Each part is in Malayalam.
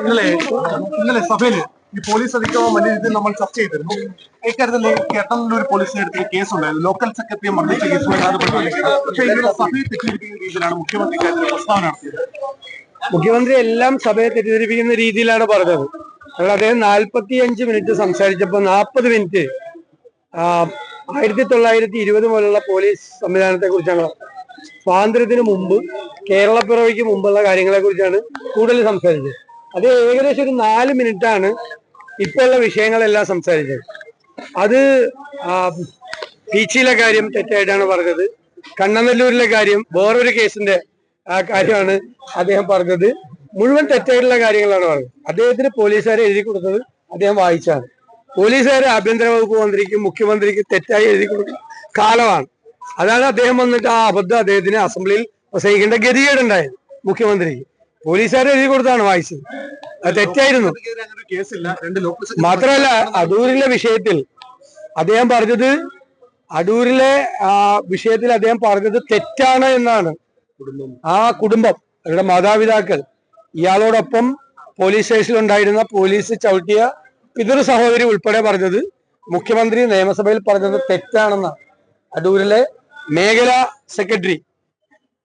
ഇന്നലെ ഇന്നലെ സഭയിൽ ഈ പോലീസ് അതിക്രമം വലിയ രീതിയിൽ നമ്മൾ ചർച്ച ചെയ്തിരുന്നു. ഇക്കാര്യത്തിൽ കേട്ടനല്ലൂർ പോലീസിനെ എടുത്ത കേസ് ഉണ്ടായിരുന്നു ലോക്കൽ സെക്രട്ടറിയെ മർദ്ദിച്ച കേസുമായി പക്ഷേ ഇന്നലെ സഭയെ തെറ്റിദ്ധരിപ്പിക്കുന്ന രീതിയിലാണ് മുഖ്യമന്ത്രി ഇക്കാര്യത്തിൽ പ്രസ്താവന നടത്തിയത്. മുഖ്യമന്ത്രി എല്ലാം സഭയെ തെറ്റിദ്ധരിപ്പിക്കുന്ന രീതിയിലാണ് പറഞ്ഞത്. അതുകൊണ്ട് അദ്ദേഹം നാൽപ്പത്തി അഞ്ച് മിനിറ്റ് സംസാരിച്ചപ്പോൾ നാൽപ്പത് മിനിറ്റ് ആയിരത്തി തൊള്ളായിരത്തി ഇരുപത് മുതലുള്ള പോലീസ് സംവിധാനത്തെ കുറിച്ചാണ് സ്വാതന്ത്ര്യത്തിന് മുമ്പ് കേരളപ്പിറവിക്ക് മുമ്പുള്ള കാര്യങ്ങളെ കുറിച്ചാണ് കൂടുതൽ സംസാരിച്ചത്. അത് ഏകദേശം ഒരു നാല് മിനിറ്റാണ് ഇപ്പോഴുള്ള വിഷയങ്ങളെല്ലാം സംസാരിച്ചത്. അത് പീച്ചിയിലെ കാര്യം തെറ്റായിട്ടാണ് പറഞ്ഞത്. കണ്ണനല്ലൂരിലെ കാര്യം വേറൊരു കേസിന്റെ ആ കാര്യമാണ് അദ്ദേഹം പറഞ്ഞത്. മുഴുവൻ തെറ്റായിട്ടുള്ള കാര്യങ്ങളാണ് പറഞ്ഞത്. അദ്ദേഹത്തിന് പോലീസുകാരെ എഴുതി കൊടുത്തത് അദ്ദേഹം വായിച്ചാണ്. പോലീസുകാരെ ആഭ്യന്തര വകുപ്പ് മന്ത്രിക്കും മുഖ്യമന്ത്രിക്കും തെറ്റായി എഴുതി കൊടുക്കുന്ന കാലമാണ്. അതാണ് അദ്ദേഹം വന്നിട്ട് ആ അബദ്ധം അദ്ദേഹത്തിന് അസംബ്ലിയിൽ പ്രസംഗിക്കേണ്ട ഗതികേടുണ്ടായത് മുഖ്യമന്ത്രിക്ക്. പോലീസുകാരെ എഴുതി കൊടുത്താണ് വായിച്ചത് അത് തെറ്റായിരുന്നു. മാത്രല്ല അടൂരിലെ വിഷയത്തിൽ അദ്ദേഹം പറഞ്ഞത് അടൂരിലെ ആ വിഷയത്തിൽ അദ്ദേഹം പറഞ്ഞത് തെറ്റാണ് എന്നാണ്. ആ കുടുംബം അവരുടെ മാതാപിതാക്കൾ ഇയാളോടൊപ്പം പോലീസ് സ്റ്റേഷനിൽ ഉണ്ടായിരുന്ന പോലീസ് ചവിട്ടിയ പിതൃ സഹോദരി ഉൾപ്പെടെ പറഞ്ഞത് മുഖ്യമന്ത്രി നിയമസഭയിൽ പറഞ്ഞത് തെറ്റാണെന്നാണ് അടൂരിലെ മേഖലാ സെക്രട്ടറി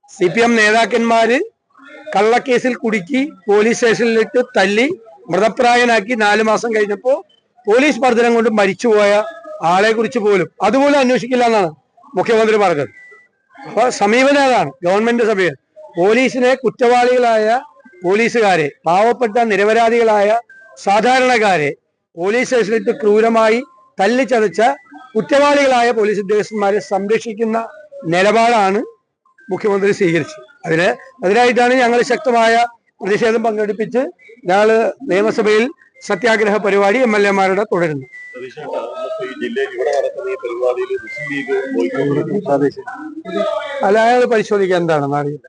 സി പി എം നേതാക്കന്മാര് കള്ളക്കേസിൽ കുടുക്കി പോലീസ് സ്റ്റേഷനിലിട്ട് തല്ലി മൃതപ്രായനാക്കി നാലു മാസം കഴിഞ്ഞപ്പോ പോലീസ് മർദ്ദനം കൊണ്ട് മരിച്ചുപോയ ആളെ കുറിച്ച് പോലും അതുപോലും അന്വേഷിക്കില്ല എന്നാണ് മുഖ്യമന്ത്രി പറഞ്ഞത്. അപ്പൊ സമീപനം അതാണ് ഗവൺമെന്റ് സമീപനം പോലീസിനെ കുറ്റവാളികളായ പോലീസുകാരെ പാവപ്പെട്ട നിരപരാധികളായ സാധാരണക്കാരെ പോലീസ് സ്റ്റേഷനിലിട്ട് ക്രൂരമായി തല്ലിച്ചതച്ച കുറ്റവാളികളായ പോലീസ് ഉദ്യോഗസ്ഥന്മാരെ സംരക്ഷിക്കുന്ന നിലപാടാണ് മുഖ്യമന്ത്രി സ്വീകരിച്ചത്. അതിന് അതിനായിട്ടാണ് ഞങ്ങൾ ശക്തമായ പ്രതിഷേധം പങ്കെടുപ്പിച്ച് ഞങ്ങൾ നിയമസഭയിൽ സത്യാഗ്രഹ പരിപാടി എം എൽ എമാരുടെ തുടരുന്നു. അല്ല അയാൾ പരിശോധിക്കാൻ എന്താണെന്ന് അറിയില്ല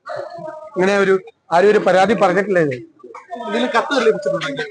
ഇങ്ങനെ ഒരു ആരും ഒരു പരാതി പറഞ്ഞിട്ടില്ല ഇത്. കത്ത് ലഭിച്ചിട്ടുണ്ടെങ്കിൽ.